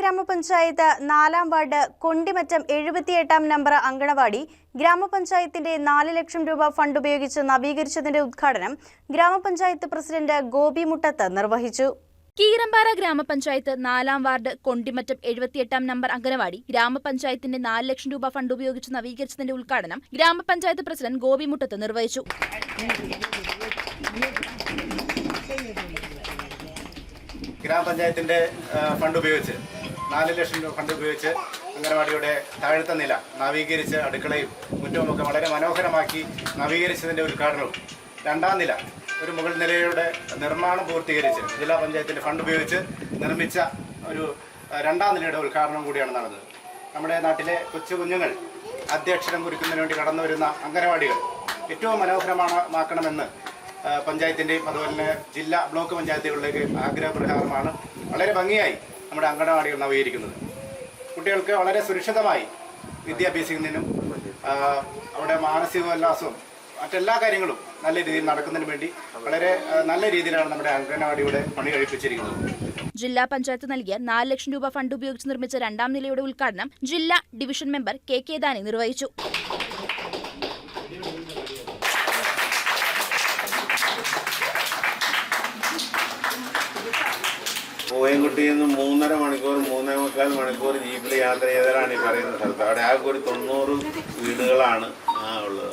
ഗ്രാമപഞ്ചായത്ത് നാലാം വാർഡ് കൊണ്ടിമറ്റം എഴുപത്തിയെട്ടാം നമ്പർ അങ്കണവാടി ഗ്രാമപഞ്ചായത്തിന്റെ നാല് ലക്ഷം രൂപ ഫണ്ട് ഉപയോഗിച്ച് നവീകരിച്ചതിന്റെ ഉദ്ഘാടനം ഗ്രാമപഞ്ചായത്ത് പ്രസിഡന്റ് ഗോപി മുട്ടത്ത് നിർവഹിച്ചു. കീരമ്പാറ ഗ്രാമപഞ്ചായത്ത് നാലാം വാർഡ് കൊണ്ടിമറ്റം എഴുപത്തിയെട്ടാം നമ്പർ അംഗനവാടി ഗ്രാമപഞ്ചായത്തിന്റെ നാല് ലക്ഷം രൂപ ഫണ്ട് ഉപയോഗിച്ച് നവീകരിച്ചതിന്റെ ഉദ്ഘാടനം ഗ്രാമപഞ്ചായത്ത് പ്രസിഡന്റ് ഗോപി മുട്ടത്ത് നിർവഹിച്ചു. ഗ്രാമപഞ്ചായത്തിന്റെ ഫണ്ട് ഉപയോഗിച്ച് നാല് ലക്ഷം രൂപ ഫണ്ട് ഉപയോഗിച്ച് അംഗനവാടിയുടെ താഴത്തെ നില നവീകരിച്ച് അടുക്കളയും മുറ്റവുമൊക്കെ വളരെ മനോഹരമാക്കി നവീകരിച്ചതിന്റെ ഉദ്ഘാടനവും. രണ്ടാം നില ഒരു മുകൾ നിലയുടെ നിർമ്മാണം പൂർത്തീകരിച്ച് ജില്ലാ പഞ്ചായത്തിന്റെ ഫണ്ട് ഉപയോഗിച്ച് നിർമ്മിച്ച ഒരു രണ്ടാം നിലയുടെ ഉദ്ഘാടനം കൂടിയാണ് നടന്നത്. നമ്മുടെ നാട്ടിലെ കൊച്ചു കുഞ്ഞുങ്ങൾ അധ്യക്ഷരം കുറിക്കുന്നതിന് വേണ്ടി കടന്നു വരുന്ന അംഗനവാടികൾ ഏറ്റവും മനോഹരമാക്കണമെന്ന് പഞ്ചായത്തിന്റെയും അതുപോലെ തന്നെ ജില്ലാ ബ്ലോക്ക് പഞ്ചായത്തുകളിലേക്ക് ആഗ്രഹപ്രകാരമാണ് വളരെ ഭംഗിയായി നമ്മുടെ അംഗനവാടികൾ നവീകരിക്കുന്നത്. കുട്ടികൾക്ക് വളരെ സുരക്ഷിതമായി വിദ്യാഭ്യാസിക്കുന്നതിനും അവിടെ മാനസിക ഉല്ലാസവും മറ്റെല്ലാ കാര്യങ്ങളും നല്ല രീതിയിൽ നടക്കുന്നതിന് വേണ്ടി വളരെ നല്ല രീതിയിലാണ് നമ്മുടെ അംഗനവാടിയുടെ പണി കഴിപ്പിച്ചിരിക്കുന്നത്. ജില്ലാ പഞ്ചായത്ത് നൽകിയ നാല് ലക്ഷം രൂപ ഫണ്ട് ഉപയോഗിച്ച് നിർമ്മിച്ച രണ്ടാം നിലയുടെ ഉദ്ഘാടനം ജില്ലാ division member K K Dani നിർവഹിച്ചു. പൂയംകുട്ടിയിൽ നിന്ന് മൂന്നര മണിക്കൂർ മൂന്നേ മുക്കാൽ മണിക്കൂർ ജീപ്പിൽ യാത്ര ചെയ്തതാണ് ഈ പറയുന്ന സ്ഥലത്ത്. അവിടെ ആകെ ഒരു തൊണ്ണൂറ് വീടുകളാണ് ഉള്ളത്.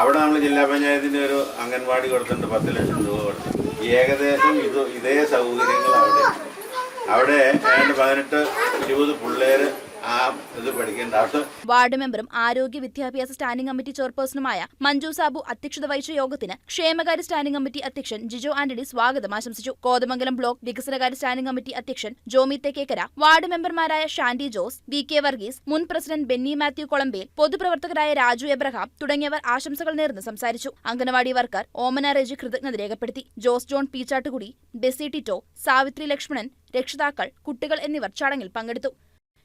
അവിടെ നമ്മൾ ജില്ലാ പഞ്ചായത്തിന്റെ ഒരു അംഗൻവാടി കൊടുത്തിട്ടുണ്ട് പത്ത് ലക്ഷം രൂപ കൊടുത്തു ഏകദേശം ഇത് ഇതേ സൗകര്യങ്ങൾ അവിടെ. അവിടെ ഏതാണ്ട് പതിനെട്ട് ഇരുപത് പിള്ളേര് ഇത് വാർഡ് മെമ്പറും ആരോഗ്യ വിദ്യാഭ്യാസ സ്റ്റാൻഡിംഗ് കമ്മിറ്റി ചെയർപേഴ്സണുമായ മഞ്ജു സാബു അധ്യക്ഷത വഹിച്ച യോഗത്തിന് ക്ഷേമകാര്യ സ്റ്റാൻഡിംഗ് കമ്മിറ്റി അധ്യക്ഷൻ ജിജോ ആന്റണി സ്വാഗതം ആശംസിച്ചു. കോതമംഗലം ബ്ലോക്ക് വികസനകാര്യ സ്റ്റാൻഡിംഗ് കമ്മിറ്റി അധ്യക്ഷൻ ജോമി തെക്കേക്കര വാർഡ് മെമ്പർമാരായ ഷാൻഡി ജോസ് വി കെ വർഗീസ് മുൻ പ്രസിഡന്റ് ബെന്നി മാത്യു കൊളമ്പേൽ പൊതുപ്രവർത്തകരായ രാജു എബ്രഹാം തുടങ്ങിയവർ ആശംസകൾ നേർന്ന് സംസാരിച്ചു. അംഗനവാടി വർക്കർ ഓമന റെജി കൃതജ്ഞത രേഖപ്പെടുത്തി. ജോസ് ജോൺ പീച്ചാട്ടുകുടി ബെസി ടിറ്റോ സാവിത്രി ലക്ഷ്മണൻ രക്ഷിതാക്കൾ കുട്ടികൾ എന്നിവർ ചടങ്ങിൽ പങ്കെടുത്തു.